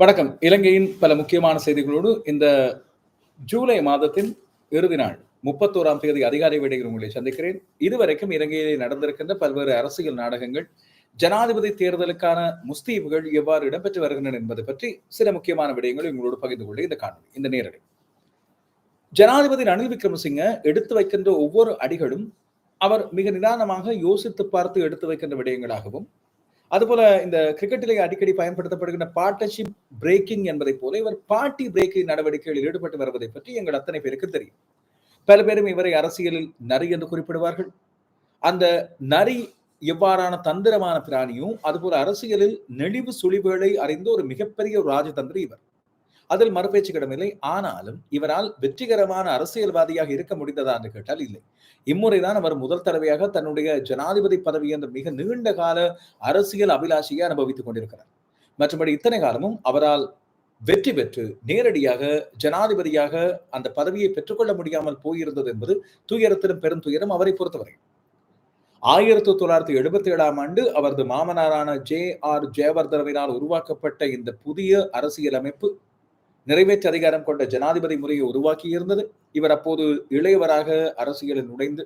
வணக்கம். இலங்கையின் பல முக்கியமான செய்திகளோடு இந்த ஜூலை மாதத்தின் இறுதி நாள் முப்பத்தோராம் தேதி அதிகாலை வேடையில் உங்களை சந்திக்கிறேன். இதுவரைக்கும் இலங்கையில் நடந்திருக்கின்ற பல்வேறு அரசியல் நாடகங்கள் ஜனாதிபதி தேர்தலுக்கான முஸ்தீவுகள் எவ்வாறு இடம்பெற்று வருகின்றன என்பது பற்றி சில முக்கியமான விடயங்களை உங்களோடு பகிர்ந்து கொள்ள இந்த காணொலி இந்த நேரடி. ஜனாதிபதி ரணில் விக்ரமசிங்க எடுத்து வைக்கின்ற ஒவ்வொரு அடிகளும் அவர் மிக நிதானமாக யோசித்து பார்த்து எடுத்து வைக்கின்ற விடயங்களாகவும் அதுபோல இந்த கிரிக்கெட்டிலே அடிக்கடி பயன்படுத்தப்படுகின்ற பார்ட்னர்ஷிப் பிரேக்கிங் என்பதை போல இவர் பார்ட்டி பிரேக்கிங் நடவடிக்கைகளில் ஈடுபட்டு வருவதை பற்றி எங்கள் அத்தனை பேருக்கு தெரியும். பல பேரும் இவரை அரசியலில் நரி என்று குறிப்பிடுவார்கள். அந்த நரி எவ்வாறான தந்திரமான பிராணியும் அதுபோல அரசியலில் நெளிவு சுழிவுகளை அறிந்த ஒரு மிகப்பெரிய ஒரு ராஜதந்திரி இவர். அதில் மறுபேச்சு கிடமில்லை ஆனாலும் இவரால் வெற்றிகரமான அரசியல்வாதியாக இருக்க முடிந்ததா என்று கேட்டால் இல்லை. இம்முறைதான் அவர் முதல் தடவையாக தன்னுடைய ஜனாதிபதி பதவி என்ற மிக நீண்ட கால அரசியல் அபிலாஷையை அனுபவித்துக் கொண்டிருக்கிறார். மற்றபடி இத்தனை காலமும் அவரால் வெற்றி பெற்று நேரடியாக ஜனாதிபதியாக அந்த பதவியை பெற்றுக்கொள்ள முடியாமல் போயிருந்தது என்பது துயரத்திலும் பெரும் துயரம் அவரை பொறுத்தவரை. ஆயிரத்தி தொள்ளாயிரத்தி எழுபத்தி ஏழாம் ஆண்டு அவரது மாமனாரான ஜே ஆர் ஜெயவர்தனவினால் உருவாக்கப்பட்ட இந்த புதிய அரசியலமைப்பு நிறைவேற்று அதிகாரம் கொண்ட ஜனாதிபதி முறையை உருவாக்கி இருந்தது இவர் அப்போது இளையவராக அரசியலில் நுழைந்து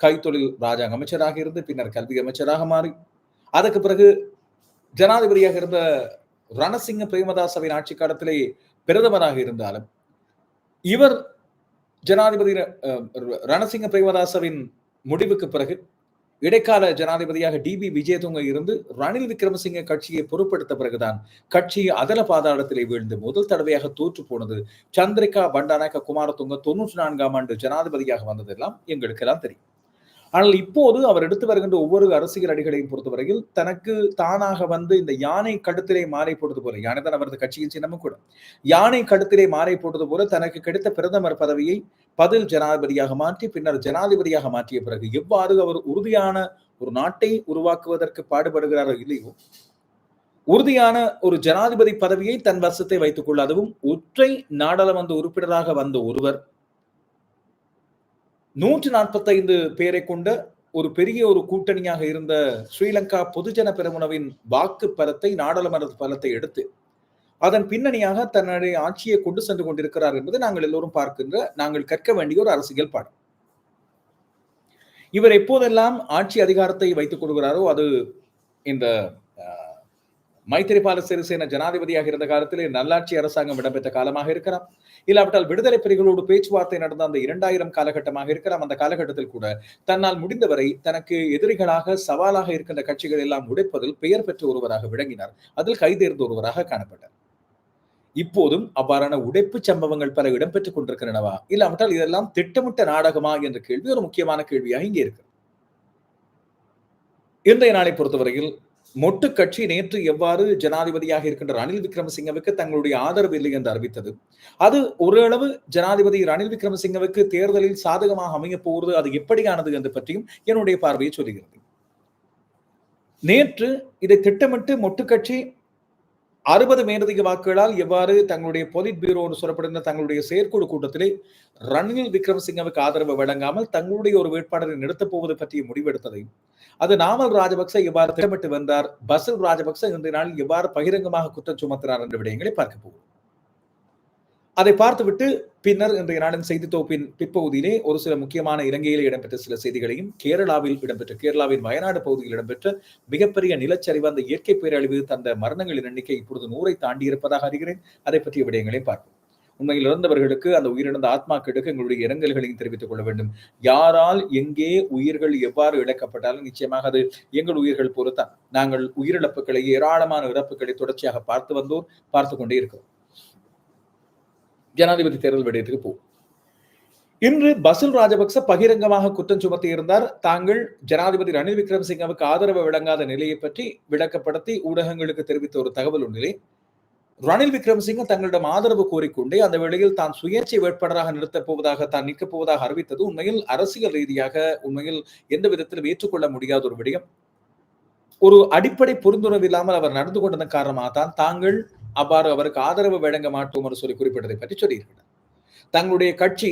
கைத்தொழில் ராஜாங்க அமைச்சராக இருந்து பின்னர் கல்வி அமைச்சராக மாறி அதற்கு பிறகு ஜனாதிபதியாக இருந்த ரணசிங்க பிரேமதாசவின் ஆட்சி காலத்திலே பிரதமராக இருந்தாலும் இவர் ஜனாதிபதி ரணசிங்க பிரேமதாசவின் முடிவுக்கு பிறகு இடைக்கால ஜனாதிபதியாக டி பி விஜயதுங்க இருந்து ரணில் விக்ரமசிங்க கட்சியை பொறுப்படுத்த பிறகுதான் கட்சி அதல பாதாளத்திலே வீழ்ந்து முதல் தடவையாக தோற்று போனது. சந்திரிகா பண்டானக குமாரதுங்க தொன்னூற்றி நான்காம் ஆண்டு ஜனாதிபதியாக வந்ததெல்லாம் எங்களுக்கு எல்லாம் தெரியும். ஆனால் இப்போது அவர் எடுத்து வருகின்ற ஒவ்வொரு அரசியல் அடிகளையும் பொறுத்தவரையில் தனக்கு தானாக வந்து இந்த யானை கழுத்திலே மாறை போட்டது போல யானை தான் அவரது கட்சியின் சின்னமும் கூட யானை கழுத்திலே மாறை போட்டது போல தனக்கு கிடைத்த பிரதமர் பதவியை பதில் ஜனாதிபதியாக மாற்றி பின்னர் ஜனாதிபதியாக மாற்றிய பிறகு எவ்வாறு அவர் உறுதியான ஒரு நாட்டை உருவாக்குவதற்கு பாடுபடுகிறாரோ இல்லையோ உறுதியான ஒரு ஜனாதிபதி பதவியை தன் வசத்தை வைத்துக் கொள்ள அதுவும் ஒற்றை நாடாளுமன்ற உறுப்பினராக வந்த ஒருவர். நூற்று நாற்பத்தைந்து பேரை கொண்ட ஒரு பெரிய ஒரு கூட்டணியாக இருந்த ஸ்ரீலங்கா பொதுஜன பெருமுனவின் வாக்கு பலத்தை நாடாளுமன்ற பலத்தை எடுத்து அதன் பின்னணியாக தன்னுடைய ஆட்சியை கொண்டு சென்று கொண்டிருக்கிறார் என்பது நாங்கள் எல்லோரும் பார்க்கின்ற நாங்கள் கற்க வேண்டிய ஒரு அரசியல் பாடம். இவர் எப்போதெல்லாம் ஆட்சி அதிகாரத்தை வைத்துக் கொள்கிறாரோ அது இந்த மைத்திரிபால சிறிசேன ஜனாதிபதியாக இருந்த காலத்திலே நல்லாட்சி அரசாங்கம் இடம்பெற்ற காலமாக இருக்கலாம். இல்லாவிட்டால் விடுதலை புலிகளோடு பேச்சுவார்த்தை நடந்த அந்த இரண்டாயிரம் காலகட்டமாக இருக்கலாம். அந்த காலகட்டத்தில் கூட தன்னால் முடிந்தவரை தனக்கு எதிரிகளாக சவாலாக இருக்கின்ற கட்சிகள் எல்லாம் உடைப்பதில் பெயர் பெற்ற ஒருவராக விளங்கினார். அதில் கைதேர்ந்த ஒருவராக காணப்பட்டார். இப்போதும் அவ்வாறான உடைப்பு சம்பவங்கள் பல இடம்பெற்றுக் கொண்டிருக்கின்றனவா? இல்லாவிட்டால் இதெல்லாம் திட்டமிட்ட நாடகமா என்ற கேள்வி ஒரு முக்கியமான கேள்வியாக இங்கே இருக்கு. இன்றைய நாளை பொறுத்தவரையில் மொட்டு கட்சி நேற்று எவ்வாறு ஜனாதிபதியாக இருக்கின்ற ரணில் விக்ரமசிங்கவுக்கு தங்களுடைய ஆதரவு இல்லை என்று அறிவித்தது. அது ஓரளவு ஜனாதிபதி ரணில் விக்ரமசிங்கவுக்கு தேர்தலில் சாதகமாக அமையப் போகிறது அது எப்படியானது என்று பற்றியும் என்னுடைய பார்வையை சொல்லுகிறது நேற்று இதை திட்டமிட்டு மொட்டு கட்சி அறுபது மேலதிக வாக்குகளால் எவ்வாறு தங்களுடைய பொலிட் பியூரோ சொல்லப்படுகிற தங்களுடைய செயற்குழு கூட்டத்திலே ரணில் விக்ரமசிங்கவுக்கு ஆதரவு வழங்காமல் தங்களுடைய ஒரு வேட்பாளரை நிறுத்தப் போவது பற்றிய முடிவெடுத்ததையும் அது நாமல் ராஜபக்ச எவ்வாறு திட்டமிட்டு வந்தார் பசில் ராஜபக்ச இன்றைய நாளில் எவ்வாறு பகிரங்கமாக குற்றம் சுமத்தினார் என்ற விடயங்களை பார்க்க போகிறோம். அதை பார்த்துவிட்டு பின்னர் இன்றைய நாளின் செய்தி தொகுப்பின் பிற்பகுதியிலே ஒரு சில முக்கியமான இலங்கையில் இடம்பெற்ற சில செய்திகளையும் கேரளாவில் இடம்பெற்ற கேரளாவின் வயநாடு பகுதியில் இடம்பெற்ற மிகப்பெரிய நிலச்சரிவு அந்த இயற்கை பேரழிவு தந்த மரணங்களின் எண்ணிக்கை இப்பொழுது நூறை தாண்டி இருப்பதாக அறிகிறேன். அதை பற்றிய விடயங்களையும் பார்ப்போம். உண்மையில் இறந்தவர்களுக்கு அந்த உயிரிழந்த ஆத்மாக்களுக்கு எங்களுடைய இரங்கல்களையும் தெரிவித்துக் கொள்ள வேண்டும். யாரால் எங்கே உயிர்கள் எவ்வாறு இழக்கப்பட்டாலும் நிச்சயமாக அது எங்கள் உயிர்கள் பொறுத்தான். நாங்கள் உயிரிழப்புகளை ஏராளமான இறப்புகளை தொடர்ச்சியாக பார்த்து வந்தோம் பார்த்து கொண்டே இருக்கிறோம். ஜனாதிபதி தேர்தல் விடயத்துக்கு போ. இன்று பசில் ராஜபக்ச பகிரங்கமாக குற்றம் சுமத்தியிருந்தார். தாங்கள் ஜனாதிபதி ரணில் விக்ரமசிங்கவுக்கு ஆதரவு வழங்காத நிலையை பற்றி விளக்கப்படுத்தி ஊடகங்களுக்கு தெரிவித்த ஒரு தகவல் ஒன்றிலே ரணில் விக்ரமசிங்க தங்களிடம் ஆதரவு கோரிக்கொண்டே அந்த வேளையில் தான் சுயேட்சை வேட்பாளராக நிறுத்தப் போவதாக தான் நிற்கப் போவதாக அறிவித்தது. உண்மையில் அரசியல் ரீதியாக உண்மையில் எந்த விதத்திலும் ஏற்றுக்கொள்ள முடியாத ஒரு விடயம். ஒரு அடிப்படை புரிந்துணர்வு இல்லாமல் அவர் நடந்து கொண்டதன் காரணமாக தான் தாங்கள் அவ்வாறு அவருக்கு ஆதரவு வழங்க மாட்டோம் என்று சொல்லி குறிப்பிட்டதை பற்றி சொல்லியிருக்கிறார். தங்களுடைய கட்சி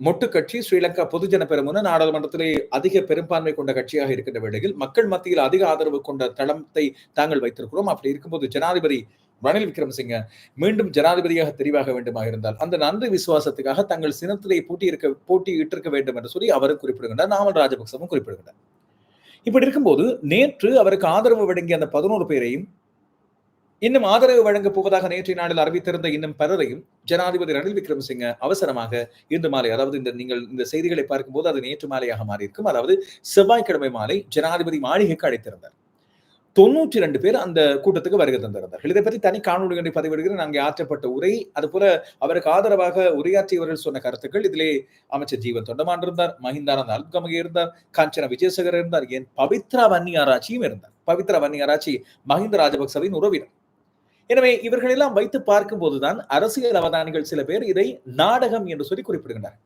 மொட்டு கட்சி ஸ்ரீலங்கா பொதுஜன பெருமுன நாடாளுமன்றத்திலே அதிக பெரும்பான்மை கொண்ட கட்சியாக இருக்கின்ற வேளையில் மக்கள் மத்தியில் அதிக ஆதரவு கொண்ட தளத்தை தாங்கள் வைத்திருக்கிறோம். அப்படி இருக்கும்போது ஜனாதிபதி ரணில் விக்ரமசிங்க மீண்டும் ஜனாதிபதியாக தெரிவாக வேண்டுமாக இருந்தால் அந்த நன்றி விசுவாசத்துக்காக தங்கள் சினத்திலே போட்டி இருக்க போட்டியிட்டிருக்க வேண்டும் என்று சொல்லி அவரும் குறிப்பிடுகின்றார். நாமல் ராஜபக்சவும் குறிப்பிடுகின்றார். இப்படி இருக்கும்போது நேற்று அவருக்கு ஆதரவு வழங்கிய அந்த பதினோரு பேரையும் இன்னும் ஆதரவு வழங்கப் போவதாக நேற்றைய நாளில் அறிவித்திருந்த இன்னும் பலரையும் ஜனாதிபதி ரணில் விக்ரமசிங்க அவசரமாக இன்று மாலை அதாவது இந்த நீங்கள் இந்த செய்திகளை பார்க்கும்போது அது நேற்று மாலையாக மாறியிருக்கும். அதாவது செவ்வாய்க்கிழமை மாலை ஜனாதிபதி மாளிகைக்கு அழைத்திருந்தார். தொண்ணூற்றி ரெண்டு பேர் அந்த கூட்டத்துக்கு வருகை தந்திருந்தார்கள். இதை பற்றி தனி காணொலி ஒன்றை பதிவிடுகிறேன். அங்கே ஆற்றப்பட்ட உரை அதுபோல அவருக்கு ஆதரவாக உரையாற்றியவர்கள் சொன்ன கருத்துக்கள் இதிலே அமைச்சர் ஜீவன் தொண்டமான் இருந்தார் மஹிந்தானந்த் அல்கமகே இருந்தார் காஞ்சனா விஜயசேகர் இருந்தார் ஏன் பவித்ரா வன்னியாராட்சியும் இருந்தார். பவித்ரா வன்னியாராட்சி மஹிந்த ராஜபக்சவின் உறவினர். எனவே இவர்கள் எல்லாம் வைத்து பார்க்கும் போதுதான் அரசியல் அவதானிகள் சில பேர் இதை நாடகம் என்று சொல்லி குறிப்பிடுகின்றனர்.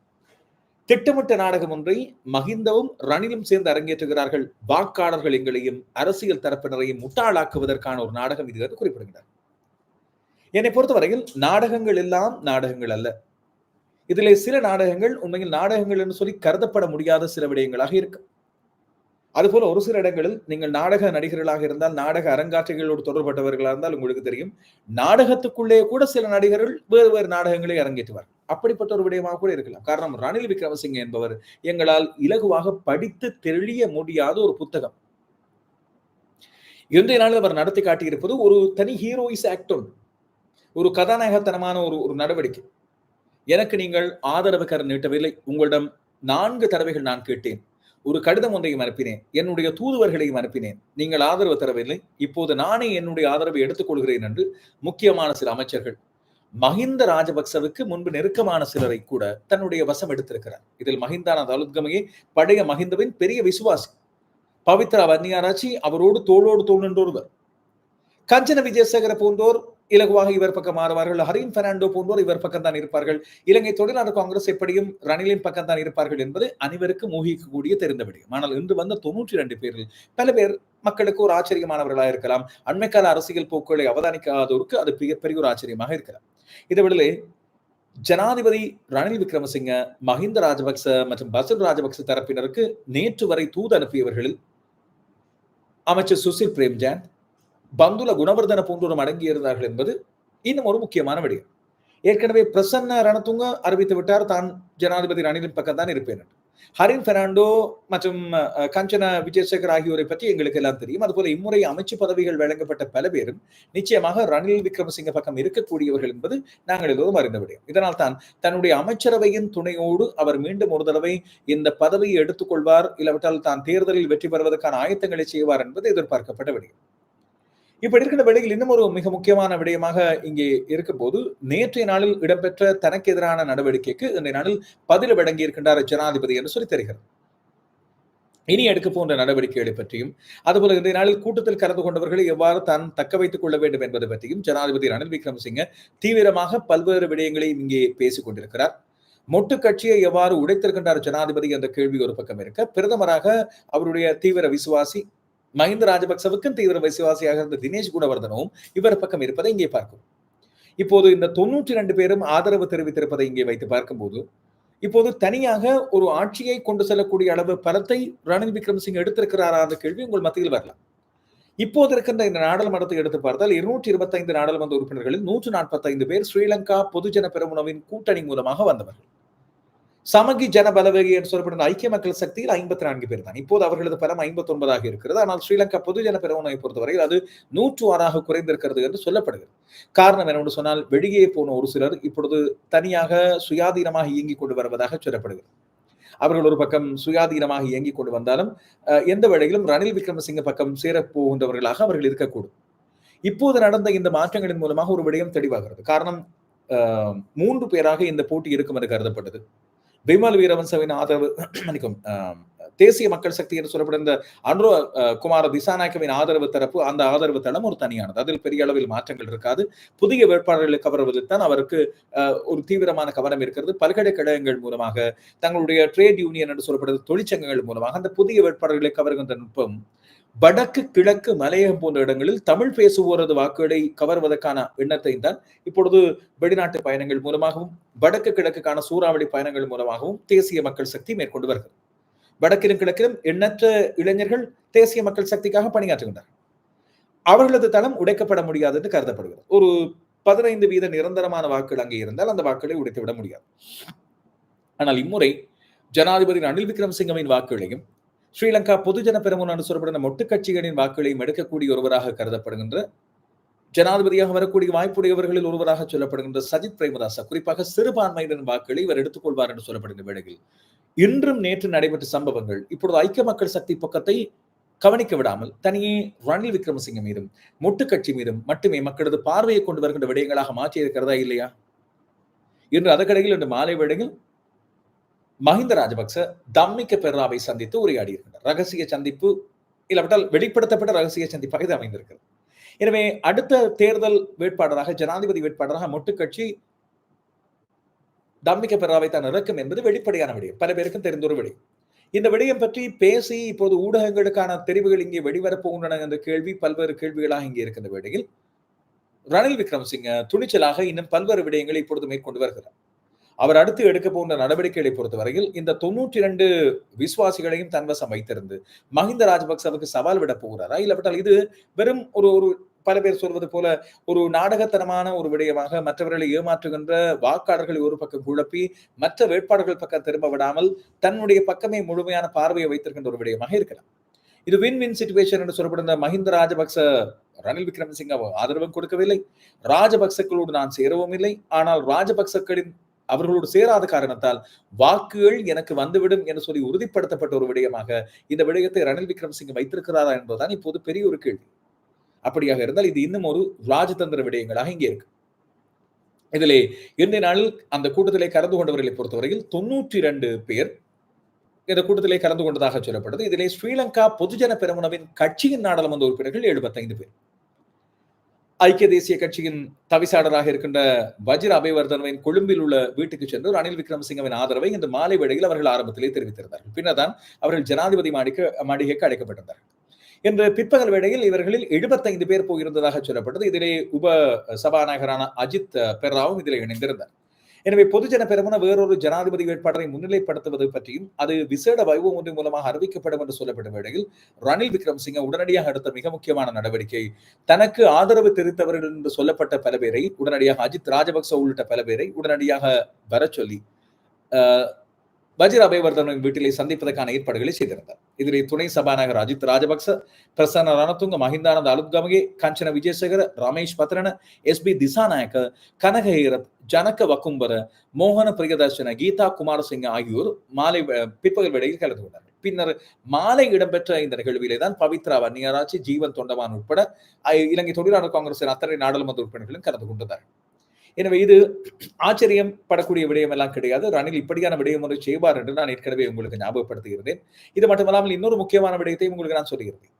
திட்டமிட்ட நாடகம் ஒன்றை மகிந்தவும் ரணிலும் சேர்ந்து அரங்கேற்றுகிறார்கள். வாக்காளர்கள் எங்களையும் அரசியல் தரப்பினரையும் முட்டாளாக்குவதற்கான ஒரு நாடகம் இது என்று குறிப்பிடுகின்றனர். என்னை பொறுத்தவரையில் நாடகங்கள் எல்லாம் நாடகங்கள் அல்ல. இதிலே சில நாடகங்கள் உண்மையில் நாடகங்கள் என்று சொல்லி கருதப்பட முடியாத சில விடயங்களாக இருக்கு. அதுபோல ஒரு சில இடங்களில் நீங்கள் நாடக நடிகர்களாக இருந்தால் நாடக அரங்காட்சிகளோடு தொடர்பட்டவர்களாக இருந்தால் உங்களுக்கு தெரியும். நாடகத்துக்குள்ளே கூட சில நடிகர்கள் வேறு வேறு நாடகங்களை அரங்கேற்றுவார் அப்படிப்பட்ட ஒரு விடயமாக கூட இருக்கலாம். காரணம் ரணில் விக்ரமசிங்க என்பவர் எங்களால் இலகுவாக படித்து தெளிய முடியாத ஒரு புத்தகம். இன்றைய நாளில் அவர் நடத்தி காட்டியிருப்பது ஒரு தனி ஹீரோயிஸ் ஆக்டோன் ஒரு கதாநாயகத்தனமான ஒரு ஒரு நடவடிக்கை. எனக்கு நீங்கள் ஆதரவு கர நீட்டவில்லை. உங்களிடம் நான்கு தடவைகள் நான் கேட்டேன். ஒரு கடிதம் ஒன்றையும் அனுப்பினேன். என்னுடைய தூதுவர்களையும் அனுப்பினேன். நீங்கள் ஆதரவு தரவில்லை. இப்போது நானே என்னுடைய ஆதரவை எடுத்துக் கொள்கிறேன் என்று முக்கியமான சில அமைச்சர்கள். மஹிந்த ராஜபக்சவுக்கு முன்பு நெருக்கமான சிலரை கூட தன்னுடைய வசம் எடுத்திருக்கிறார். இதில் மஹிந்தான தலுத்கமையே பழைய மஹிந்தவின் பெரிய விசுவாசி. பவித்ரா வன்னியாராச்சி அவரோடு தோளோடு தோல் நின்றொருவர் கஞ்சன விஜயசேகர போன்றோர் இலகுவாக இவர் பக்கம் மாறுவார்கள். ஹரீன் பெர்னாண்டோ போன்றோர் இவர் பக்கம் தான் இருப்பார்கள். இலங்கை தொழிலாளர் காங்கிரஸ் எப்படியும் ரணிலின் பக்கம் தான் இருப்பார்கள் என்பது அனைவருக்கும் ஊகிக்கக்கூடிய தெரிந்த விடயம். ஆனால் இன்று வந்த தொன்னூற்றி இரண்டு பேரில் பல பேர் மக்களுக்கு ஒரு ஆச்சரியமானவர்களாக இருக்கலாம். அண்மைக்கால அரசியல் போக்குகளை அவதானிக்காதோருக்கு அது பெரிய ஒரு ஆச்சரியமாக இருக்கலாம். இதை விடலே ஜனாதிபதி ரணில் விக்ரமசிங்க மஹிந்த ராஜபக்ச மற்றும் பசுல் ராஜபக்ச தரப்பினருக்கு நேற்று வரை தூது அனுப்பியவர்களில் அமைச்சர் சுசில் பிரேம்ஜான் பந்துல குணவர்தன போன்றோரும் அடங்கியிருந்தார்கள் என்பது இன்னும் ஒரு முக்கியமான விடயம். ஏற்கனவே பிரசன்ன ரணத்துங்க அறிவித்து விட்டார். தான் ஜனாதிபதி ரணிலின் பக்கம் தான் இருப்பேன் ஹரின் பெர்னாண்டோ மற்றும் கஞ்சன விஜயசேகர் ஆகியோரை பற்றி எங்களுக்கு எல்லாம் தெரியும். அதுபோல இம்முறை அமைச்சு பதவிகள் வழங்கப்பட்ட பல பேரும் நிச்சயமாக ரணில் விக்ரமசிங்க பக்கம் இருக்கக்கூடியவர்கள் என்பது நாங்கள் எல்லோரும் அறிந்த விடயம். இதனால் தான் தன்னுடைய அமைச்சரவையின் துணையோடு அவர் மீண்டும் ஒரு தடவை இந்த பதவியை எடுத்துக்கொள்வார். இல்லாவிட்டால் தான் தேர்தலில் வெற்றி பெறுவதற்கான ஆயத்தங்களை செய்வார் என்பது எதிர்பார்க்கப்பட்ட விடயம். இப்படி இருக்கிற வேளையில் இன்னும் ஒரு மிக முக்கியமான விடயமாக இங்கே இருக்கும் போது நேற்றைய நாளில் இடம்பெற்ற தனக்கு எதிரான நடவடிக்கைக்கு இன்றைய நாளில் பதில் வழங்கி இருக்கின்றார் ஜனாதிபதி என்று சொல்லி தெரிகிறது. இனி எடுக்க போன்ற நடவடிக்கைகளை பற்றியும் அதுபோல இன்றைய நாளில் கூட்டத்தில் கலந்து கொண்டவர்களை எவ்வாறு தான் தக்க வைத்துக் கொள்ள வேண்டும் என்பது பற்றியும் ஜனாதிபதி ரணில் விக்ரமசிங்க தீவிரமாக பல்வேறு விடயங்களையும் இங்கே பேசிக் கொண்டிருக்கிறார். மொட்டு கட்சியை எவ்வாறு உடைத்திருக்கின்றார் ஜனாதிபதி என்ற கேள்வி ஒரு பக்கம் இருக்க பிரதமராக அவருடைய தீவிர விசுவாசி மஹிந்த ராஜபக்சவுக்கும் தீவிர விசுவாசியாக இருந்த தினேஷ் குணவர்தனும் இவர் பக்கம் இருப்பதை இங்கே பார்க்கும். இப்போது இந்த தொன்னூற்றி ரெண்டு பேரும் ஆதரவு தெரிவித்திருப்பதை இங்கே வைத்து பார்க்கும்போது இப்போது தனியாக ஒரு ஆட்சியை கொண்டு செல்லக்கூடிய அளவு பலத்தை ரணில் விக்ரமசிங் எடுத்திருக்கிறாரா அந்த கேள்வி உங்கள் மத்தியில் வரலாம். இப்போது இருக்கின்ற இந்த நாடாளுமன்றத்தை எடுத்து பார்த்தால் இருநூற்றி இருபத்தைந்து நாடாளுமன்ற உறுப்பினர்களில் நூற்று நாற்பத்தைந்து பேர் ஸ்ரீலங்கா பொதுஜன பெருமுனவின் கூட்டணி மூலமாக வந்தவர்கள். சமகி ஜன பலவேகி என்று சொல்லப்படும் ஐக்கிய மக்கள் சக்தியில் ஐம்பத்தி நான்கு பேர் தான் இப்போது அவர்களது பலம் ஐம்பத்தி ஒன்பதாக இருக்கிறது. ஆனால் ஸ்ரீலங்கா பொதுஜன பெருமனை பொறுத்தவரையில் அது நூற்று ஆறாக குறைந்திருக்கிறது என்று சொல்லப்படுகிறது. காரணம் என்னவென்று சொன்னால் வெளியே போன ஒரு சிலர் இப்பொழுது தனியாக சுயாதீனமாக இயங்கிக் கொண்டு வருவதாக சொல்லப்படுகிறது. அவர்கள் ஒரு பக்கம் சுயாதீனமாக இயங்கிக் கொண்டு வந்தாலும் எந்த வேளையிலும் ரணில் விக்ரமசிங்க பக்கம் சேரப்போகின்றவர்களாக அவர்கள் இருக்கக்கூடும். இப்போது நடந்த இந்த மாற்றங்களின் மூலமாக ஒரு விடயம் தெளிவாகிறது. காரணம் மூன்று பேராக இந்த போட்டி இருக்கும் என்று கருதப்பட்டது. பிமல் வீரவன்சவின் ஆதரவு மன்னிக்கும் தேசிய மக்கள் சக்தி என்று சொல்லப்படும் இந்த அனுரோ குமார திசாநாயக்கவின் ஆதரவு தரப்பு அந்த ஆதரவு தளம் ஒரு தனியானது. அதில் பெரிய அளவில் மாற்றங்கள் இருக்காது. புதிய வேட்பாளர்களை கவர்வதில் தான் அவருக்கு ஒரு தீவிரமான கவனம் இருக்கிறது. பல்கலைக்கழகங்கள் மூலமாக தங்களுடைய ட்ரேட் யூனியன் என்று சொல்லப்படுறது தொழிற்சங்கங்கள் மூலமாக அந்த புதிய வேட்பாளர்களை கவர்கின்ற நுட்பம் வடக்கு கிழக்கு மலையகம் போன்ற இடங்களில் தமிழ் பேசுவோரது வாக்குகளை கவர்வதற்கான எண்ணத்தை தான் இப்பொழுது வெளிநாட்டு பயணங்கள் மூலமாகவும் வடக்கு கிழக்குக்கான சூறாவளி பயணங்கள் மூலமாகவும் தேசிய மக்கள் சக்தி மேற்கொண்டு வருகிறது. வடக்கிலும் கிழக்கிலும் எண்ணற்ற இளைஞர்கள் தேசிய மக்கள் சக்திக்காக பணியாற்றுகின்றனர். அவர்களது தளம் உடைக்கப்பட முடியாது என்று கருதப்படுகிறது. ஒரு பதினைந்து வீத நிரந்தரமான வாக்குகள் அங்கே இருந்தால் அந்த வாக்குகளை உடைத்து விட முடியாது. ஆனால் இம்முறை ஜனாதிபதி ரணில் விக்ரமசிங்கவின் வாக்குகளையும் ஸ்ரீலங்கா பொதுஜன பெருமுன் அனுசரப்படும் மொட்டு கட்சிகளின் வாக்குகளையும் எடுக்கக்கூடிய ஒருவராக கருதப்படுகின்ற ஜனாதிபதியாக வரக்கூடிய வாய்ப்புடையவர்களில் ஒருவராக சொல்லப்படுகின்ற சஜித் பிரேமதாசா குறிப்பாக சிறுபான்மையினரின் வாக்குகளை இவர் எடுத்துக்கொள்வார் என்று சொல்லப்படுகிற வேளையில். இன்றும் நேற்று நடைபெற்ற சம்பவங்கள் இப்பொழுது ஐக்கிய மக்கள் சக்தி பக்கத்தை கவனிக்க விடாமல் தனியே ரணில் விக்ரமசிங்க மீதும் மொட்டு கட்சி மீதும் மட்டுமே மக்களது பார்வையை கொண்டு வருகின்ற விடயங்களாக மாற்றி இருக்கிறதா இல்லையா? இன்று அதற்கிடையில் இன்று மாலை வேளையில் மஹிந்த ராஜபக்ச தம்மிக்க பெர்ராவை சந்தித்து உரையாடி இருக்கின்றார் ரகசிய சந்திப்பு இல்லாவிட்டால் வெளிப்படுத்தப்பட்ட ரகசிய சந்திப்பாக இது அமைந்திருக்கிறது. எனவே அடுத்த தேர்தல் வேட்பாளராக ஜனாதிபதி வேட்பாளராக மொட்டு தம்மிக்க பெறாவை தான் இறக்கும் என்பது வெளிப்படையான விடயம். பல பேருக்கும் தெரிந்த ஒரு விடயம். இந்த விடயம் பற்றி பேசி இப்போது ஊடகங்களுக்கான தெரிவுகள் இங்கே வெளிவரப் போகின்றன என்ற கேள்வி பல்வேறு கேள்விகளாக இங்கே இருக்கின்ற வேளையில் ரணில் விக்ரமசிங்க துணிச்சலாக இன்னும் பல்வேறு விடயங்களை இப்பொழுது மேற்கொண்டு வருகிறார். அவர் அடுத்து எடுக்க போன்ற நடவடிக்கைகளை பொறுத்தவரையில் இந்த தொன்னூற்றி இரண்டு விசுவாசிகளையும் தன்வசம் வைத்திருந்து மஹிந்த ராஜபக்சவுக்கு சவால் விட போகிறாரா? இல்லாவிட்டால் இது வெறும் ஒரு ஒரு பல பேர் சொல்வது போல ஒரு நாடகத்தனமான ஒரு விடயமாக மற்றவர்களை ஏமாற்றுகின்ற வாக்காளர்களை ஒரு பக்கம் குழப்பி மற்ற வேட்பாளர்கள் பக்கம் திரும்ப விடாமல் தன்னுடைய பக்கமே முழுமையான பார்வையை வைத்திருக்கின்ற ஒரு விடயமாக இருக்கலாம். இது வின் வின் சிச்சுவேஷன் என்று சொல்லப்படுகிற மஹிந்த ராஜபக்ச ரணில் விக்ரமசிங்க ஆதரவும் கொடுக்கவில்லை. ராஜபக்சக்களோடு நான் சேரவும் இல்லை. ஆனால் ராஜபக்சக்களின் அவர்களோடு சேராத காரணத்தால் வாக்குகள் எனக்கு வந்துவிடும் என்று சொல்லி உறுதிப்படுத்தப்பட்ட ஒரு விடயமாக இந்த விடயத்தை ரணில் விக்ரமசிங்க வைத்திருக்கிறாரா என்பதுதான் இப்போது பெரிய ஒரு கேள்வி. அப்படியாக இருந்தால் இது இன்னும் ஒரு ராஜதந்திர விடயங்களாக இங்கே இருக்கு. இதிலே இன்றைய நாளில் அந்த கூட்டத்திலே கலந்து கொண்டவர்களை பொறுத்தவரையில் தொன்னூற்றி இரண்டு பேர் இந்த கூட்டத்திலே கலந்து கொண்டதாக சொல்லப்பட்டது இதிலே ஸ்ரீலங்கா பொதுஜன பெருமுனவின் கட்சியின் நாடாளுமன்ற உறுப்பினர்கள் எழுபத்தைந்து பேர். ஐக்கிய தேசிய கட்சியின் தவிசாளராக இருக்கின்ற வஜிர அபயவர்தனவின் கொழும்பில் உள்ள வீட்டுக்கு சென்று ரணில் விக்ரமசிங்கவின் ஆதரவை இந்த மாலை வேளையில் அவர்கள் ஆரம்பத்திலே தெரிவித்திருந்தார்கள். பின்னர் தான் அவர்கள் ஜனாதிபதி மாடிக்கு மாளிகைக்கு அழைக்கப்பட்டிருந்தார்கள். இன்று பிற்பகல் வேளையில் இவர்களில் எழுபத்தைந்து பேர் போயிருந்ததாக சொல்லப்பட்டது. இதிலே உப சபாநாயகரான அஜித் பெர்ராவும் இதில் இணைந்திருந்தார். எனவே பொதுஜன பெருமன வேறொரு ஜனாதிபதி வேட்பாளரை முன்னிலைப்படுத்துவது பற்றியும் அது விசேட வைபவம் ஒன்றின் மூலமாக அறிவிக்கப்படும் என்று சொல்லப்படும் வேளையில் ரணில் விக்ரம்சிங்க உடனடியாக எடுத்த மிக முக்கியமான நடவடிக்கை தனக்கு ஆதரவு தெரிவித்தவர்கள் என்று சொல்லப்பட்ட பல பேரை உடனடியாக அஜித் ராஜபக்ச உள்ளிட்ட பல பேரை உடனடியாக வர சொல்லி வஜிர அபயவர்தனின் வீட்டிலே சந்திப்பதற்கான ஏற்பாடுகளை செய்திருந்தார். இதிலே துணை சபாநாயகர் அஜித் ராஜபக்ச பிரசன்ன ரணதுங்க மஹிந்தானந்த அலுத்கமகே கஞ்சன விஜயசேகர ரமேஷ் பத்ரன எஸ் பி திசாநாயக்க கனக ஹீரத் ஜனக வக்கும்பர மோகன பிரியதர்ஷன கீதா குமாரசிங்க ஆகியோர் மாலை பிற்பகல் வேளையில் கலந்து கொண்டார்கள். பின்னர் மாலை இடம்பெற்ற இந்த நிகழ்விலே தான் பவித்ரா வன்னியராட்சி ஜீவன் தொண்டவான் உட்பட இலங்கை தொழிலாளர் காங்கிரசின் அத்தனை நாடாளுமன்ற உறுப்பினர்களும் கலந்து கொண்டனர். எனவே இது ஆச்சரியம் படக்கூடிய விடயம் எல்லாம் கிடையாது. ரணில் இப்படியான விடயம் ஒன்று செய்வார் என்று நான் ஏற்கனவே உங்களுக்கு ஞாபகப்படுத்துகிறேன் இது மட்டுமல்லாமல் இன்னொரு முக்கியமான விடயத்தையும் உங்களுக்கு நான் சொல்லுகிறேன்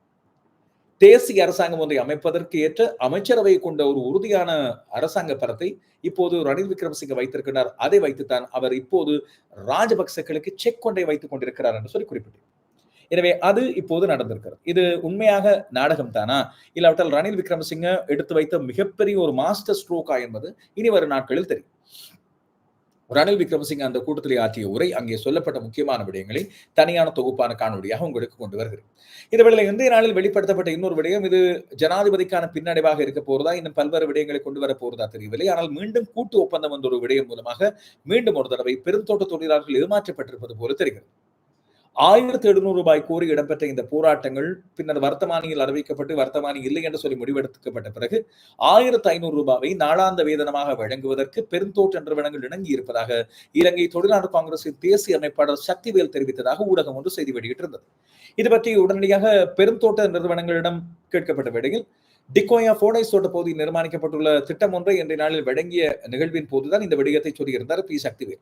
தேசிய அரசாங்கம் ஒன்றை அமைப்பதற்கு ஏற்ற அமைச்சரவை கொண்ட ஒரு உறுதியான அரசாங்க பரத்தை இப்போது ரணில் விக்ரமசிங்க வைத்திருக்கிறார். அதை வைத்துத்தான் அவர் இப்போது ராஜபக்சக்களுக்கு செக் கொண்டை வைத்துக் கொண்டிருக்கிறார் என்று சொல்லி குறிப்பிட்டார் எனவே அது இப்போது நடந்திருக்கிறது. இது உண்மையாக நாடகம் தானா இல்லாவிட்டால் ரணில் விக்ரமசிங்க எடுத்து வைத்த மிகப்பெரிய ஒரு மாஸ்டர் ஸ்ட்ரோக்கா என்பது இனி வரும் நாட்களில் தெரியும். ரணில் விக்ரமசிங்க அந்த கூட்டத்தில் ஆற்றிய உரை அங்கே சொல்லப்பட்ட முக்கியமான விடயங்களை தனியான தொகுப்பான காணொலியாக உங்களுக்கு கொண்டு வருகிறேன். இதுவேளை இந்திய நாளில் வெளிப்படுத்தப்பட்ட இன்னொரு விடயம் இது ஜனாதிபதிக்கான பின்னடைவாக இருக்க போறதா இன்னும் பல்வேறு விடயங்களை கொண்டு வர போறதா தெரியவில்லை. ஆனால் மீண்டும் கூட்டு ஒப்பந்தம் என்ற ஒரு விடயம் மூலமாக மீண்டும் ஒரு தடவை பெருந்தோட்ட தொழிலாளர்கள் ஏமாற்றப்பட்டிருப்பது போல தெரிகிறது. ஆயிரத்தி எழுநூறு ரூபாய் கோரி இடம்பெற்ற இந்த போராட்டங்கள் பின்னர் வர்த்தமானியில் அறிவிக்கப்பட்டு வர்த்தமானி இல்லை என்று சொல்லி முடிவெடுக்கப்பட்ட பிறகு ஆயிரத்தி ஐநூறு ரூபாவை நாளாந்த வேதனமாக வழங்குவதற்கு பெருந்தோட்ட நிறுவனங்கள் இணங்கி இருப்பதாக இலங்கை தொழிலாளர் காங்கிரசின் தேசிய அமைப்பாளர் சக்திவேல் தெரிவித்ததாக ஊடகம் ஒன்று செய்தி வெளியிட்டிருந்தது. இது பற்றி உடனடியாக பெருந்தோட்ட நிறுவனங்களிடம் கேட்கப்பட்ட வேளையில் டிகோயா போனைஸ் தோட்ட பகுதியில் நிர்மாணிக்கப்பட்டுள்ள திட்டம் ஒன்றை இன்றைய நாளில் வழங்கிய நிகழ்வின் போதுதான் இந்த விடயத்தை சொல்லியிருந்தார் பி. சக்திவேல்.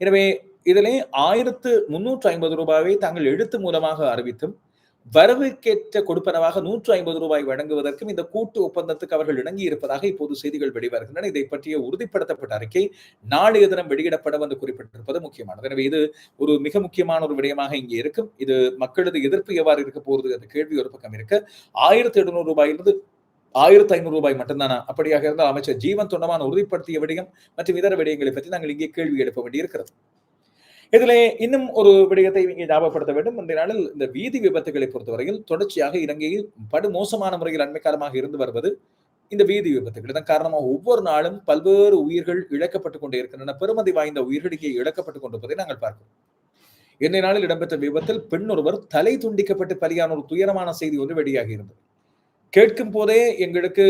எனவே இதிலே ஆயிரத்து முன்னூற்று ஐம்பது ரூபாயை தாங்கள் எழுத்து மூலமாக அறிவித்தும் வரவுக்கேற்ற கொடுப்பனவாக நூற்று ஐம்பது ரூபாய் வழங்குவதற்கும் இந்த கூட்டு ஒப்பந்தத்துக்கு அவர்கள் இணங்கி இருப்பதாக இப்போது செய்திகள் வெளிவருகின்றன. இதை பற்றிய உறுதிப்படுத்தப்பட்ட அறிக்கை நாளைய தினம் வெளியிடப்படும் என்று குறிப்பிட்டிருப்பது முக்கியமானது. எனவே இது ஒரு மிக முக்கியமான ஒரு விடயமாக இங்கே இருக்கும். இது மக்களது எதிர்ப்பு எவ்வாறு இருக்க போகிறது என்ற கேள்வி ஒரு பக்கம் இருக்க. ஆயிரத்தி எழுநூறு ரூபாயிலிருந்து ஆயிரத்தி ஐநூறு ரூபாய் மட்டும்தானா? அப்படியாக இருந்தால் அமைச்சர் ஜீவன் தொண்டமான உறுதிப்படுத்திய விடயம் மற்றும் இதர விடயங்களை பற்றி நாங்கள் இங்கே கேள்வி எழுப்ப வேண்டியிருக்கிறது. இதிலே இன்னும் ஒரு விடயத்தை இங்கே ஞாபகப்படுத்த வேண்டும். இந்த நாளில் இந்த வீதி விபத்துகளை பொறுத்தவரையில் தொடர்ச்சியாக இலங்கையில் படுமோசமான முறையில் அண்மை காலமாக இருந்து வருவது இந்த வீதி விபத்துகள். இதன் காரணமாக ஒவ்வொரு நாளும் பல்வேறு உயிர்கள் இழக்கப்பட்டுக் கொண்டே இருக்கின்றன. பெருமதி வாய்ந்த உயிர்கள் இங்கே இழக்கப்பட்டுக் கொண்டிருப்பதை நாங்கள் பார்க்கிறோம். இந்த நாளில் இடம்பெற்ற விபத்தில் பெண் ஒருவர் தலை துண்டிக்கப்பட்டு பலியான ஒரு துயரமான செய்தி ஒன்று வெளியாகி இருந்தது. கேட்கும் போதே எங்களுக்கு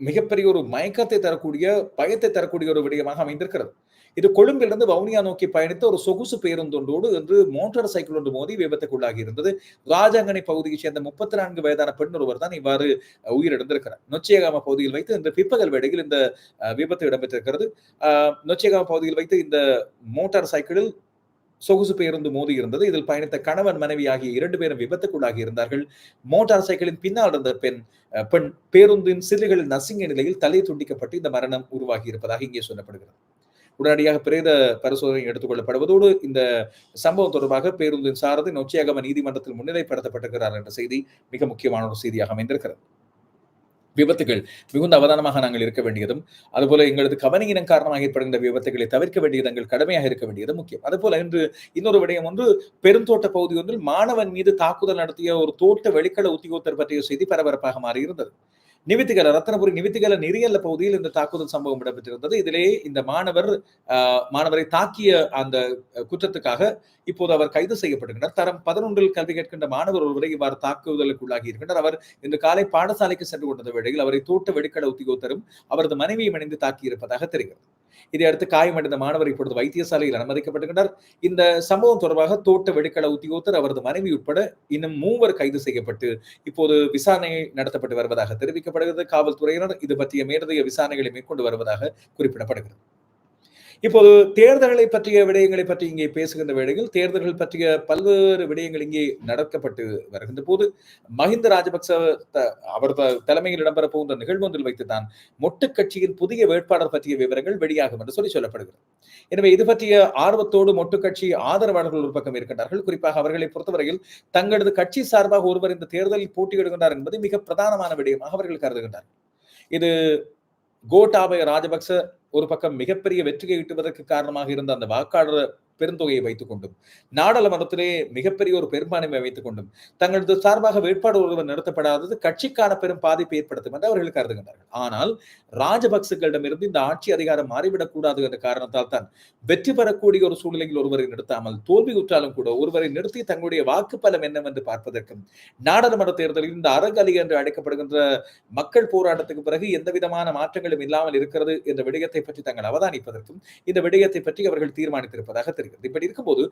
மிகப்பெரிய ஒரு மயக்கத்தை தரக்கூடிய பயத்தை தரக்கூடிய ஒரு விடயமாக அமைந்திருக்கிறது. இது கொழும்பிலிருந்து வவுனியா நோக்கி பயணித்த ஒரு சொகுசு பேருந்தொன்றோடு இன்று மோட்டார் சைக்கிள் ஒன்று மோதி விபத்துக்குள்ளாகி இருந்தது. ராஜாங்கனை பகுதியைச் சேர்ந்த முப்பத்தி நான்கு வயதான பெண் ஒருவர் தான் இவ்வாறு உயிரிழந்திருக்கிறார். நொச்சியகாம பகுதியில் வைத்து இந்த பிற்பகல் வேடையில் இந்த விபத்து இடம்பெற்றிருக்கிறது. நொச்சியகாம பகுதியில் வைத்து இந்த மோட்டார் சைக்கிளில் சொகுசு பேருந்து மோதி இருந்தது. இதில் பயணித்த கணவன் மனைவி ஆகிய இரண்டு பேரும் விபத்துக்குள்ளாகி இருந்தார்கள். மோட்டார் சைக்கிளின் பின்னால் இருந்த பெண் பெண் பேருந்தின் சிறுகளில் நசுங்கிய நிலையில் தலை துண்டிக்கப்பட்டு இந்த மரணம் உருவாகி இருப்பதாக இங்கே சொல்லப்படுகிறது. உடனடியாக பிரேத பரிசோதனை எடுத்துக்கொள்ளப்படுவதோடு இந்த சம்பவம் தொடர்பாக பேருந்தின் சாரதி நொச்சியாகம நீதிமன்றத்தில் முன்னிலைப்படுத்தப்பட்டிருக்கிறார் என்ற செய்தி மிக முக்கியமான ஒரு செய்தியாக அமைந்திருக்கிறது. விபத்துகள் மிகுந்த அவதானமாக நாங்கள் இருக்க வேண்டியதும் அதுபோல எங்களது கவனியினம் காரணமாக ஏற்படுகின்ற விபத்துகளை தவிர்க்க வேண்டியது எங்கள் கடமையாக இருக்க வேண்டியது முக்கியம். அதுபோல இன்று இன்னொரு விடயம் ஒன்று பெருந்தோட்ட பகுதி ஒன்றில் மாணவன் மீது தாக்குதல் நடத்திய ஒரு தோட்ட வெளிக்கட உத்தியோகத்தர் பற்றிய செய்தி பரபரப்பாக மாறியிருந்தது. நிவித்திகல ரத்தனபுரி நிவித்திகல நெறியல்ல பகுதியில் இந்த தாக்குதல் சம்பவம் இடம்பெற்றிருந்தது. இதிலே இந்த மாணவர் மாணவரை தாக்கிய அந்த குற்றத்துக்காக இப்போது அவர் கைது செய்யப்படுகின்றார். தரம் பதினொன்றில் கல்வி கேட்கின்ற மாணவர் ஒருவரை இவ்வாறு தாக்குதலுக்கு உள்ளாகி இருக்கின்றார் அவர் இந்த காலை பாடசாலைக்கு சென்று கொண்ட வேளையில் அவரை தோட்ட வெடிக்கட உத்தியோகத்தரும் அவரது மனைவியை இணைந்து தாக்கியிருப்பதாக தெரிகிறது. இதையடுத்து காயமடைந்த மாணவர் இப்பொழுது வைத்தியசாலையில் அனுமதிக்கப்பட்டுகின்றார். இந்த சம்பவம் தொடர்பாக தோட்ட வெடிக்கல உத்தியோகத்தர் அவரது மனைவி உட்பட இன்னும் மூவர் கைது செய்யப்பட்டு இப்போது விசாரணை நடத்தப்பட்டு வருவதாக தெரிவிக்கப்படுகிறது. காவல்துறையினர் இது பற்றிய மேலதிக விசாரணைகளை மேற்கொண்டு வருவதாக குறிப்பிடப்படுகிறது. இப்போது தேர்தல்களை பற்றிய விடயங்களை பற்றி இங்கே பேசுகின்ற வேளையில் தேர்தல்கள் பற்றிய பல்வேறு விடயங்கள் இங்கே நடக்கப்பட்டு வருகின்ற போது மஹிந்த ராஜபக்ச அவர் தலைமையில் இடம்பெற போகின்ற நிகழ்வு ஒன்றில் வைத்துதான் மொட்டு கட்சியின் புதிய வேட்பாளர் பற்றிய விவரங்கள் வெளியாகும் என்று சொல்லி சொல்லப்படுகிறது. எனவே இது பற்றிய ஆர்வத்தோடு மொட்டு கட்சி ஆதரவாளர்கள் ஒரு பக்கம் இருக்கின்றார்கள். குறிப்பாக அவர்களை பொறுத்தவரையில் தங்களது கட்சி சார்பாக ஒருவர் இந்த தேர்தலில் போட்டியிடுகின்றார் என்பது மிக பிரதானமான விடயமாக அவர்கள் கருதுகின்றனர் இது கோட்டாபய ராஜபக்ச ஒரு பக்கம் மிகப்பெரிய வெற்றியை ஈட்டுவதற்கு காரணமாக இருந்த அந்த வாக்காளர் பெருந்தொகையை வைத்துக் கொண்டும் நாடாளுமன்றத்திலே மிகப்பெரிய ஒரு பெரும்பான்மை வைத்துக் கொண்டும் தங்களது சார்பாக வேட்பாளர் ஒருவர் நிறுத்தப்படாதது கட்சிக்கான பெரும் பாதிப்பை ஏற்படுத்தும் என்று அவர்கள் கருதுகின்றார்கள். ஆனால் ராஜபக்சகளிடமிருந்து இந்த ஆட்சி அதிகாரம் மாறிவிடக் கூடாது என்ற காரணத்தால் தான் வெற்றி பெறக்கூடிய ஒரு சூழ்நிலையில் ஒருவரை நிறுத்தாமல் தோல்வி உற்றாலும் கூட ஒருவரை நிறுத்தி தங்களுடைய வாக்கு பலம் என்னவென்று பார்ப்பதற்கும் நாடாளுமன்ற தேர்தலில் இந்த அறகலி என்று அழைக்கப்படுகின்ற மக்கள் போராட்டத்துக்கு பிறகு எந்த விதமான மாற்றங்களும் இல்லாமல் இருக்கிறது என்ற விடயத்தை பற்றி தாங்கள் அவதானிப்பதற்கும் இந்த விடயத்தை பற்றி அவர்கள் தீர்மானித்திருப்பதாக தெரிகிறது இப்படி இருக்கும்போது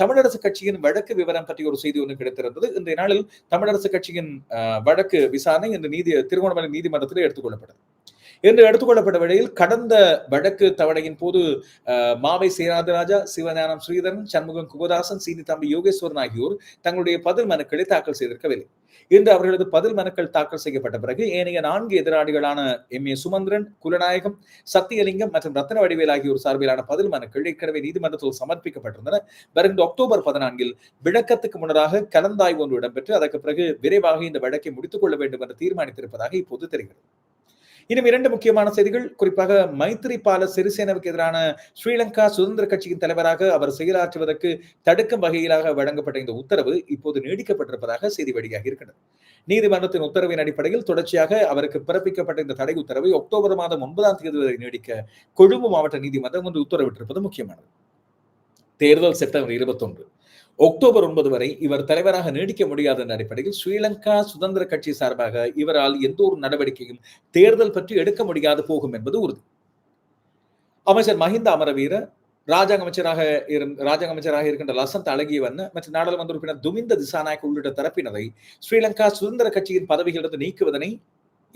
தமிழரசு கட்சியின் வழக்கு விவரம் பற்றி ஒரு செய்தி ஒன்று கிடைத்திருந்தது. இந்த நாளில் தமிழரசு கட்சியின் வழக்கு விசாரணை இந்த நீதி திருகோணமலை நீதிமன்றத்தில் எடுத்துக்கொள்ளப்பட்டது. என்று எடுத்துக்கொள்ளப்பட்ட வேளையில் கடந்த வழக்கு தவணையின் போது மாவை சேனாதராஜா சிவஞானம் ஸ்ரீதரன் சண்முகம் குகதாசன் சீனி தம்பி யோகேஸ்வரன் ஆகியோர் தங்களுடைய பதில் மனுக்களை தாக்கல் செய்திருக்கவில்லை. இன்று அவர்களது பதில் மனுக்கள் தாக்கல் செய்யப்பட்ட பிறகு ஏனைய நான்கு எதிராளிகளான எம் ஏ சுமந்திரன் குலநாயகம் சத்தியலிங்கம் மற்றும் ரத்ன வடிவேல் ஆகியோர் சார்பிலான பதில் மனுக்கள் ஏற்கனவே நீதிமன்றத்தில் சமர்ப்பிக்கப்பட்டிருந்தன. வருகின்ற அக்டோபர் பதினான்கில் விளக்கத்துக்கு முன்னதாக கலந்தாய்வு ஒன்று இடம்பெற்று அதற்கு பிறகு விரைவாக இந்த வழக்கை முடித்துக் கொள்ள வேண்டும் என்று தீர்மானித்திருப்பதாக இப்போது தெரிகிறது. இன்னும் இரண்டு முக்கியமான செய்திகள். குறிப்பாக மைத்ரிபால சிறிசேனவுக்கு எதிரான ஸ்ரீலங்கா சுதந்திர கட்சியின் தலைவராக அவர் செயலாற்றுவதற்கு தடுக்கும் வகையிலாக வழங்கப்பட்ட இந்த உத்தரவு இப்போது நீடிக்கப்பட்டிருப்பதாக செய்தி வெளியாகி இருக்கிறது. நீதிமன்றத்தின் உத்தரவின் அடிப்படையில் தொடர்ச்சியாக அவருக்கு பிறப்பிக்கப்பட்ட இந்த தடை உத்தரவை அக்டோபர் மாதம் ஒன்பதாம் தேதி வரை நீடிக்க கொழும்பு மாவட்ட நீதிமன்றம் ஒன்று உத்தரவிட்டிருப்பது முக்கியமானது. தேர்தல் செப்டம்பர் இருபத்தொன்று. அக்டோபர் ஒன்பது வரை இவர் தலைவராக நீடிக்க முடியாத அடிப்படையில் ஸ்ரீலங்கா சுதந்திர கட்சி சார்பாக இவரால் எந்த ஒரு நடவடிக்கையும் தேர்தல் பற்றி எடுக்க முடியாது போகும் என்பது உறுதி. அமைச்சர் மஹிந்த அமரவீர ராஜாங்க அமைச்சராக ராஜாங்க அமைச்சராக இருக்கின்ற லசந்த் அழகியவன் மற்றும் நாடாளுமன்ற உறுப்பினர் துமிந்த திசாநாயக் உள்ளிட்ட தரப்பினரை ஸ்ரீலங்கா சுதந்திர கட்சியின் பதவிகளிலிருந்து நீக்குவதனை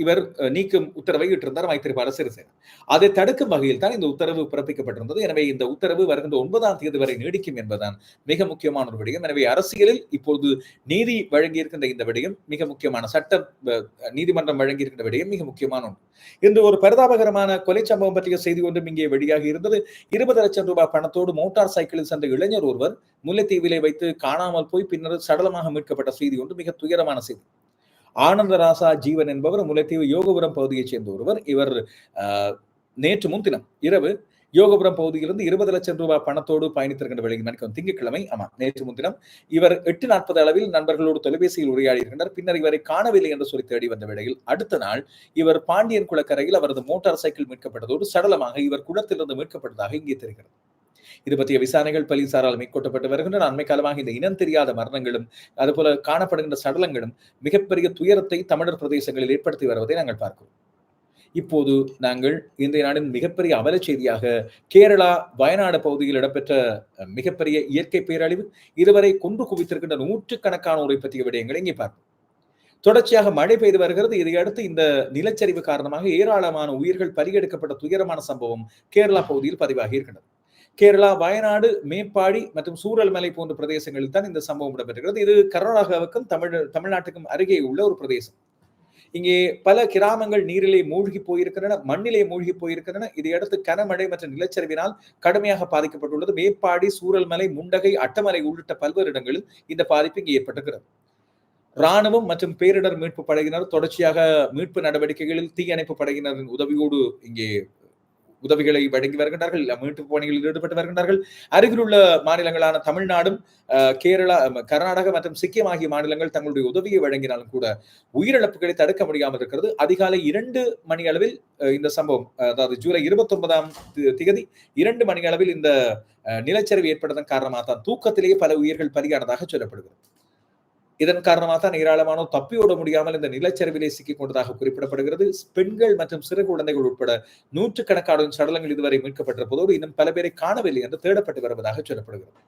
இவர் நீக்கும் உத்தரவை இட்டிருந்தார் மைத்திரிபால சிறிசேனா. அதை தடுக்கும் வகையில் தான் இந்த உத்தரவு பிறப்பிக்கப்பட்டிருந்தது. எனவே இந்த உத்தரவு வருகின்ற ஒன்பதாம் தேதி வரை நீடிக்கும் என்பதுதான் மிக முக்கியமான ஒரு விடயம். எனவே அரசியலில் இப்போது நீதி வழங்கியிருக்கின்ற இந்த விடயம் மிக முக்கியமான சட்ட நீதிமன்றம் வழங்கியிருக்கின்ற விடயம் மிக முக்கியமான ஒன்று. இன்று ஒரு பரிதாபகரமான கொலை சம்பவம் பற்றிய செய்தி ஒன்றும் இங்கே வெளியாகி இருந்தது. இருபது லட்சம் ரூபாய் பணத்தோடு மோட்டார் சைக்கிளில் சென்ற இளைஞர் ஒருவர் முல்லைத்தீவிலை வைத்து காணாமல் போய் பின்னர் சடலமாக மீட்கப்பட்ட செய்தி ஒன்று மிக துயரமான செய்தி. ஆனந்தராசா ஜீவன் என்பவர் முல்லைத்தீவு யோகபுரம் பகுதியைச் சேர்ந்த ஒருவர். இவர் நேற்று முன்தினம் இரவு யோகபுரம் பகுதியிலிருந்து இருபது லட்சம் ரூபாய் பணத்தோடு பயணித்திருக்கின்ற வெளியில் மணிக்கும் திங்கட்கிழமை ஆமா நேற்று முன்தினம் இவர் எட்டு நாற்பது அளவில் நண்பர்களோடு தொலைபேசியில் உரையாடி இருக்கின்றார் பின்னர் இவரை காணவில்லை என்று சொல்லி தேடி வந்த வேளையில் அடுத்த நாள் இவர் பாண்டியன் குளக்கரையில் அவரது மோட்டார் சைக்கிள் மீட்கப்பட்டதோடு சடலமாக இவர் குளத்திலிருந்து மீட்கப்பட்டதாக இங்கே தெரிகிறது. இது பற்றிய விசாரணைகள் போலீசாரால் மேற்கொள்ளப்பட்டு வருகின்றன. அண்மை காலமாக இந்த இனம் தெரியாத மரணங்களும் அதுபோல காணப்படுகின்ற சடலங்களும் மிகப்பெரிய துயரத்தை தமிழர் பிரதேசங்களில் ஏற்படுத்தி வருவதை நாங்கள் பார்க்கிறோம். இப்போது நாங்கள் இந்திய நாளின் மிகப்பெரிய அவல செய்தியாக கேரளா வயநாடு பகுதியில் இடம்பெற்ற மிகப்பெரிய இயற்கை பேரழிவு இதுவரை கொன்று குவித்திருக்கின்ற நூற்றுக்கணக்கானோரை பற்றிய விடயங்களை இங்கே பார்ப்போம். தொடர்ச்சியாக மழை பெய்து வருகிறது. இதையடுத்து இந்த நிலச்சரிவு காரணமாக ஏராளமான உயிர்கள் பலியெடுக்கப்பட்ட துயரமான சம்பவம் கேரளா பகுதியில் பதிவாகி இருக்கின்றது. கேரளா வயநாடு மேப்பாடி மற்றும் சூரல்மலை போன்ற பிரதேசங்களில் தான் இந்த சம்பவம் இடம்பெறுகிறது இது கர்நாடகாவுக்கும் தமிழ் தமிழ்நாட்டுக்கும் அருகே உள்ள ஒரு பிரதேசம். இங்கே பல கிராமங்கள் நீரிலே மூழ்கி போயிருக்கின்றன மண்ணிலே மூழ்கி போயிருக்கின்றன. இதையடுத்து கனமழை மற்றும் நிலச்சரிவினால் கடுமையாக பாதிக்கப்பட்டுள்ளது. மேப்பாடி சூரல்மலை முண்டகை அட்டமலை உள்ளிட்ட பல்வேறு இடங்களில் இந்த பாதிப்பு இங்கே ஏற்பட்டிருக்கிறது. ராணுவம் மற்றும் பேரிடர் மீட்பு படையினர் தொடர்ச்சியாக மீட்பு நடவடிக்கைகளில் தீயணைப்பு படையினரின் உதவியோடு இங்கே உதவிகளை வழங்கி வருகின்றார்கள் மீட்பு பணிகளில் ஈடுபட்டு வருகின்றார்கள். அருகில் உள்ள மாநிலங்களான தமிழ்நாடும் கேரளா கர்நாடகா மற்றும் சிக்கிம் ஆகிய மாநிலங்கள் தங்களுடைய உதவியை வழங்கினாலும் கூட உயிரிழப்புகளை தடுக்க முடியாமல் இருக்கிறது. அதிகாலை இரண்டு மணி அளவில் இந்த சம்பவம் அதாவது ஜூலை இருபத்தி ஒன்பதாம் திகதி இரண்டு மணி அளவில் இந்த நிலச்சரிவு ஏற்பட்டதன் காரணமாக தான் தூக்கத்திலேயே பல உயிர்கள் பலியானதாக சொல்லப்படுகிறது. இதன் காரணமாக தான் ஏராளமானோர் தப்பியோட முடியாமல் இந்த நிலச்சரிவிலே சிக்கிக் கொண்டதாக குறிப்பிடப்படுகிறது. பெண்கள் மற்றும் சிறு குழந்தைகள் உட்பட நூற்றுக்கணக்கான சடலங்கள் இதுவரை மீட்கப்பட்டிருப்பதோடு இன்னும் பல பேரை காணவில்லை என்று தேடப்பட்டு வருவதாக சொல்லப்படுகிறது.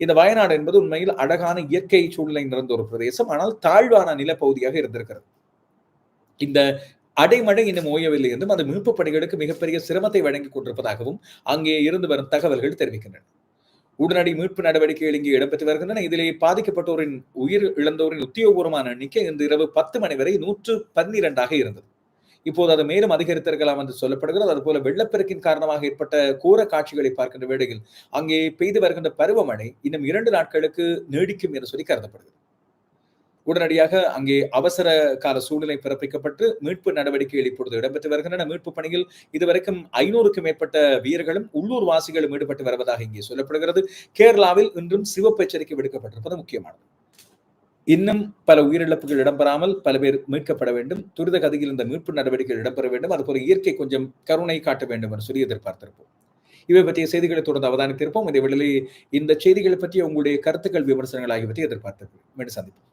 இந்த வயநாடு என்பது உண்மையில் அழகான இயற்கை சூழ்நிலை நிறைந்த ஒரு பிரதேசம். ஆனால் தாழ்வான நிலப்பகுதியாக இருந்திருக்கிறது. இந்த அடைமழை இன்னும் ஓயவில்லை என்றும் அந்த மீட்பு பணிகளுக்கு மிகப்பெரிய சிரமத்தை வழங்கிக் கொண்டிருப்பதாகவும் அங்கே இருந்து வரும் தகவல்கள் தெரிவிக்கின்றன. உடனடி மீட்பு நடவடிக்கைகள் இங்கே இடம்பெற்று வருகின்றன. இதிலே பாதிக்கப்பட்டோரின் உயிர் இழந்தோரின் உத்தியோகபூர்வமான எண்ணிக்கை இன்று இரவு பத்து மணி வரை நூற்று பன்னிரண்டாக இருந்தது. இப்போது அது மேலும் அதிகரித்திருக்கலாம் என்று சொல்லப்படுகிறது. அதுபோல வெள்ளப்பெருக்கின் காரணமாக ஏற்பட்ட கோர காட்சிகளை பார்க்கின்ற வேளையில் அங்கே பெய்து வருகின்ற பருவமழை இன்னும் இரண்டு நாட்களுக்கு நீடிக்கும் என்று சொல்லி கருதப்படுகிறது. உடனடியாக அங்கே அவசர கால சூழ்நிலை பிறப்பிக்கப்பட்டு மீட்பு நடவடிக்கைகள் இப்பொழுது இடம்பெற்று வருகின்றன மீட்பு பணியில் இதுவரைக்கும் ஐநூறுக்கும் மேற்பட்ட வீரர்களும் உள்ளூர் வாசிகளும் ஈடுபட்டு வருவதாக இங்கே சொல்லப்படுகிறது. கேரளாவில் இன்றும் சிவப்பு எச்சரிக்கை விடுக்கப்பட்டிருப்பது முக்கியமானது. இன்னும் பல உயிரிழப்புகள் இடம்பெறாமல் பல பேர் மீட்கப்பட வேண்டும். துரித கதியில் இந்த மீட்பு நடவடிக்கைகள் இடம்பெற வேண்டும். அதுபோல இயற்கை கொஞ்சம் கருணை காட்ட வேண்டும் என்று சொல்லி எதிர்பார்த்திருப்போம். இவை பற்றிய செய்திகளை தொடர்ந்து அவதானித்திருப்போம். இந்த வேளையில் இந்த செய்திகளை பற்றி உங்களுடைய கருத்துக்கள் விமர்சனங்கள் ஆகியவற்றை எதிர்பார்த்திருப்போம். மீண்டும் சந்திப்போம்.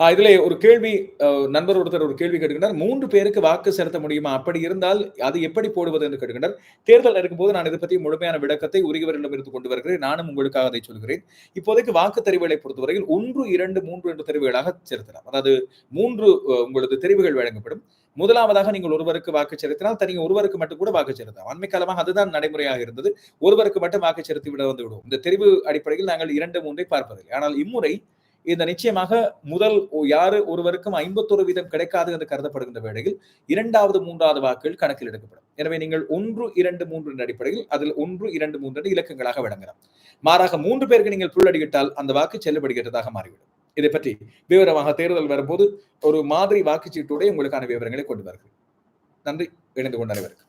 இதுல ஒரு கேள்வி நண்பர் ஒருத்தர் ஒரு கேள்வி கேட்கின்றார் மூன்று பேருக்கு வாக்கு செலுத்த முடியுமா? அப்படி இருந்தால் அது எப்படி போடுவது என்று கேட்கின்றார் தேர்தல் இருக்கும்போது நான் இதை பற்றி முழுமையான விளக்கத்தை உரியவரிடம் இருந்து கொண்டு வருகிறேன். நானும் உங்களுக்காக அதை சொல்கிறேன். இப்போதைக்கு வாக்கு தெரிவுகளை பொறுத்தவரையில் ஒன்று இரண்டு மூன்று என்ற தெரிவுகளாக செலுத்தலாம். அதாவது மூன்று உங்களது தெரிவுகள் வழங்கப்படும். முதலாவதாக நீங்கள் ஒருவருக்கு வாக்கு செலுத்தினால் தனி ஒருவருக்கு மட்டும் கூட வாக்கு செலுத்தலாம். அண்மை காலமாக அதுதான் நடைமுறையாக இருந்தது. ஒருவருக்கு மட்டும் வாக்கு செலுத்தி விட வந்து விடுவோம். இந்த தெரிவு அடிப்படையில் நாங்கள் இரண்டு மூன்றை பார்ப்பதில்லை. ஆனால் இம்முறை இந்த நிச்சயமாக முதல் யாரு ஒருவருக்கும் ஐம்பத்தொரு வீதம் கிடைக்காது என்று கருதப்படுகின்ற வேளையில் இரண்டாவது மூன்றாவது வாக்குகள் கணக்கில் எடுக்கப்படும். எனவே நீங்கள் ஒன்று இரண்டு மூன்று அடிப்படையில் அதில் ஒன்று இரண்டு மூன்று இலக்கங்களாக விளங்கலாம். மாறாக மூன்று பேருக்கு நீங்கள் புள்ளடியிட்டால் அந்த வாக்கு செல்லுபடுகிறதாக மாறிவிடும். இதை பற்றி விவரமாக தேர்தல் வரும்போது ஒரு மாதிரி வாக்குச்சீட்டோட உங்களுக்கான விவரங்களை கொண்டு வருகிறேன் நன்றி. இணைந்து கொண்ட அனைவருக்கு